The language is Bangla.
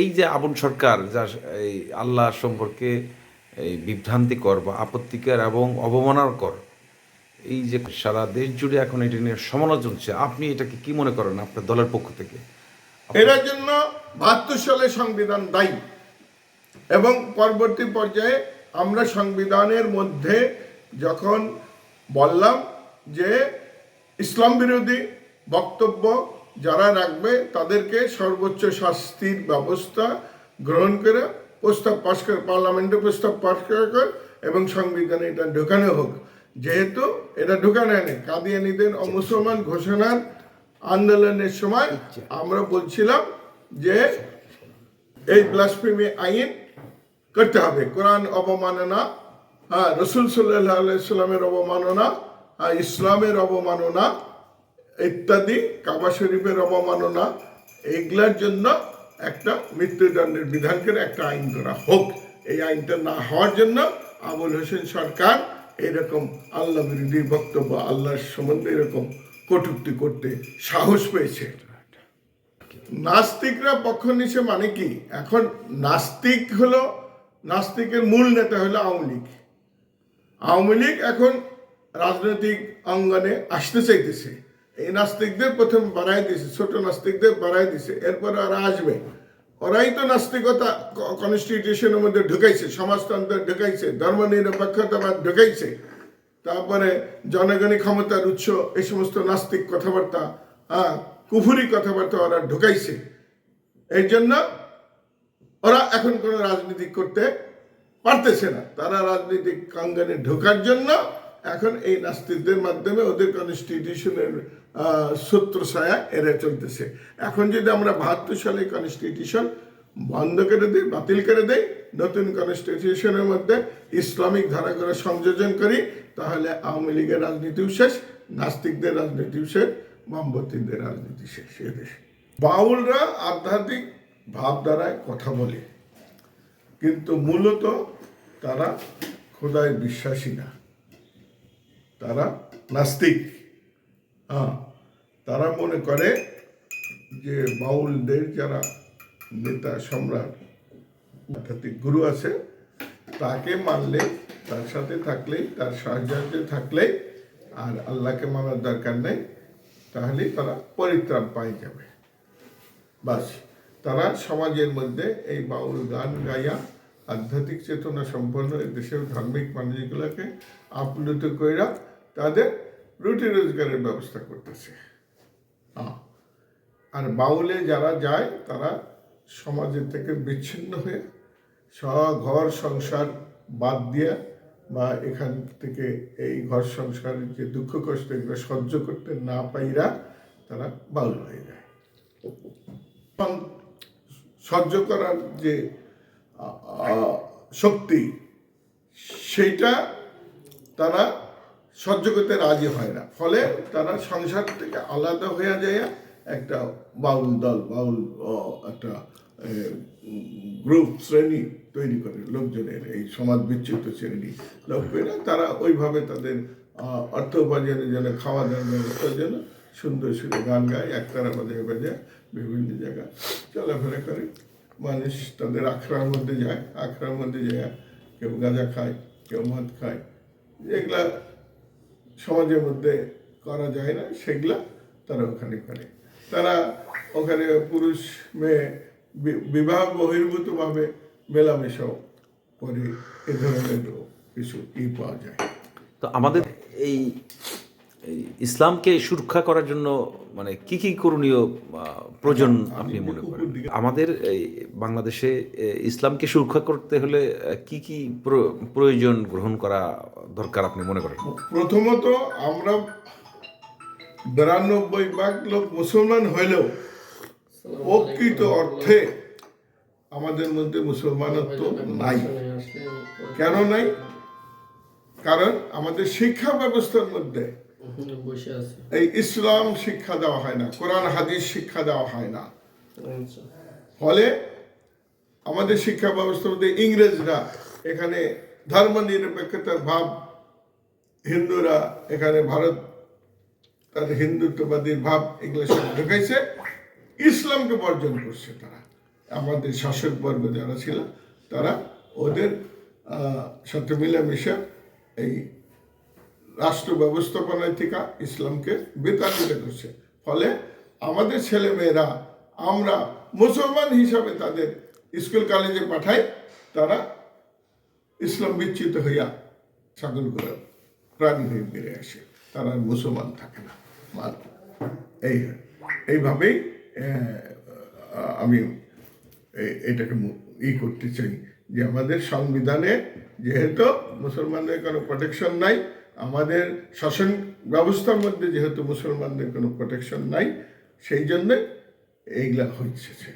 এই যে আবুল সরকার, যা এই আল্লাহ সম্পর্কে এই বিভ্রান্তিকর বা আপত্তিকর এবং অবমাননাকর, এই যে সারা দেশ জুড়ে এখন এটা নিয়ে সমালোচনা হচ্ছে, আপনি এটাকে কি মনে করেন আপনার দলের পক্ষ থেকে? এটার জন্য বাহাত্তর সালে সংবিধান দায়ী এবং পরবর্তী পর্যায়ে আমরা সংবিধানের মধ্যে যখন বললাম যে ইসলাম বিরোধী বক্তব্য যারা রাখবে তাদেরকে সর্বোচ্চ শাস্তির ব্যবস্থা গ্রহণ করে প্রস্তাব পাশ করে পার্লামেন্টে প্রস্তাব পাশ করে কর এবং সংবিধানে এটা ঢোকানো হোক। যেহেতু এটা ঢোকানো নেই কাদিয়ানিদের অমুসলমান ঘোষণার আন্দোলনের সময় আমরা বলছিলাম যে এই ব্লাসফেমি আইন করতে হবে। কোরআন অবমাননা হ্যাঁ রসুল সাল্লাহ আলাইসাল্লামের অবমাননা হ্যাঁ, ইসলামের অবমাননা ইত্যাদি কাবা শরীফের অবমাননা এইগুলার জন্য একটা মৃত্যুদণ্ডের বিধান করে একটা আইন করা হোক। এই আইনটা না হওয়ার জন্য আবুল হোসেন সরকার এরকম আল্লাহ বিরোধী বক্তব্য, আল্লাহর সম্বন্ধে এরকম কটূক্তি করতে সাহস পেয়েছে। নাস্তিকরা পক্ষ নিছে মানে কি? এখন নাস্তিক হলো, নাস্তিকের মূল নেতা হলো আওয়ামী লীগ। আওয়ামী লীগ এখন রাজনৈতিক অঙ্গনে আসতে চাইতেছে। এই নাস্তিকদের প্রথম বাড়াই দিছে ছোট নাস্তিকদের বাড়াই দিছে এরপর ওরা আসবে। ওরাই তো নাস্তিকতা কনস্টিটিউশনের মধ্যে ঢুকাইছে, সমাজতন্ত্র ঢুকাইছে ধর্ম নিরপেক্ষতাবাদ ঢুকাইছে। তারপরে জনগণী ক্ষমতার উৎস এই সমস্ত নাস্তিক কথাবার্তা হ্যাঁ কুফুরি কথাবার্তা ওরা ঢুকাইছে। এই জন্য ওরা এখন কোনো রাজনীতি করতে পারতেছে না। তারা রাজনৈতিক অঙ্গনে ঢোকার জন্য এখন এই নাস্তিকদের মাধ্যমে ওদের কনস্টিটিউশনের সূত্র ছায়া এরা চলতেছে। এখন যদি আমরা বাহাত্তর সালে কনস্টিটিউশন বন্ধ করে দিই, বাতিল করে দেই, নতুন কনস্টিটিউশনের মধ্যে ইসলামিক ধারাগুলো সংযোজন করি, তাহলে আওয়ামী লীগের রাজনীতিও শেষ, নাস্তিকদের রাজনীতিও শেষ, বামপন্থীদের রাজনীতি শেষ এদেশে বাউলরা আধ্যাত্মিক ভাবধারায় কথা বলে, কিন্তু মূলত তারা খোদায় বিশ্বাসী না। তারা নাস্তিক। হ্যাঁ তারা মনে করে যে বাউলদের যারা নেতা, সম্রাট, আধ্যাত্মিক গুরু আছে, তাকে মানলে তার সাথে থাকলেই তার সাহায্যে থাকলেই আর আল্লাহকে মানার দরকার নেই, তাহলেই তারা পরিত্রাণ পাই যাবে। বাস, তারা সমাজের মধ্যে এই বাউল গান গাইয়া আধ্যাত্মিক চেতনা সম্পন্ন দেশের ধার্মিক মানুষগুলোকে আপ্লুত কইরা তাদের রুটি রোজগারের ব্যবস্থা করতেছে। আর বাউলে যারা যায় তারা সমাজের থেকে বিচ্ছিন্ন হয়ে ঘর সংসার বাদ দিয়ে বা এখান থেকে এই ঘর সংসারের যে দুঃখ কষ্ট এগুলো সহ্য করতে না পাইরা তারা বাউল হয়ে যায় সহ্য করার যে শক্তি সেইটা তারা সহ্য করতে রাজি হয় না। ফলে তারা সংসার থেকে আলাদা হয়ে যায়, একটা বাউল দল, বাউল একটা গ্রুপ, শ্রেণি তৈরি করে লোকজনের, এই সমাজ বিচ্যুত শ্রেণি লোকেরা, তারা ওইভাবে তাদের অর্থ উপার্জনের জন্য, খাওয়া দাওয়ার ব্যবস্থার জন্য সুন্দর সুন্দর গান গায়, একতারা বাজায় বাজায় বিভিন্ন জায়গায় চলাফেরা করে। মানুষ তাদের আখড়ার মধ্যে যায়, আখড়ার মধ্যে যায়, কেউ গাঁজা খায়, কেউ মদ খায়। এগুলা সমাজের মধ্যে করা যায় না, সেগুলা তারা ওখানে করে। তারা ওখানে পুরুষ, মেয়ে বিবাহ বহির্ভূতভাবে মেলামেশাও করে। এ ধরনের কিছু ই পাওয়া যায়। তো আমাদের এই ইসলামকে সুরক্ষা করার জন্য মানে কি কি করণীয় প্রয়োজন আপনি মনে করেন? আমাদের এই বাংলাদেশে ইসলামকে সুরক্ষা করতে হলে কি কি প্রয়োজন গ্রহণ করা দরকার আপনি মনে করেন? প্রথমত আমরা বিরানব্বই ভাগ লোক মুসলমান হইলেও প্রকৃত অর্থে আমাদের মধ্যে মুসলমানত্ব নাই। কেন নাই? কারণ আমাদের শিক্ষা ব্যবস্থার মধ্যে এই ইসলাম শিক্ষা দেওয়া হয় না কোরআন হাদিস শিক্ষা দেওয়া হয় না। আচ্ছা। ফলে আমাদের শিক্ষা ব্যবস্থার মধ্যে ইংরেজরা এখানে ধর্ম নিরপেক্ষতার ভাব হিন্দুরা এখানে ভারত তাদের হিন্দুত্ববাদীর ভাব এগুলো সব ঢুকাইছে। ইসলামকে বর্জন করছে তারা। আমাদের শাসকবর্গ যারা ছিল তারা ওদের আহ, সাথে মিলেমিশে এই রাষ্ট্র ব্যবস্থাপনায় থেকে ইসলামকে বিতাড়িত করছে ফলে আমাদের ছেলে মেয়েরা আমরা মুসলমান হিসাবে তাদের স্কুল, কলেজে পাঠাই, তারা ইসলাম বিচ্ছিত হইয়া সকল করে প্রাণী হয়ে বেড়ে আসে। তারা মুসলমান থাকে না। এই, এইভাবেই আমি এটাকে ই করতে চাই যে আমাদের সংবিধানে যেহেতু মুসলমানদের কোনো প্রোটেকশন নাই আমাদের শাসন ব্যবস্থার মধ্যে যেহেতু মুসলমানদের কোনো প্রোটেকশন নাই সেই জন্যে এইগুলা হচ্ছে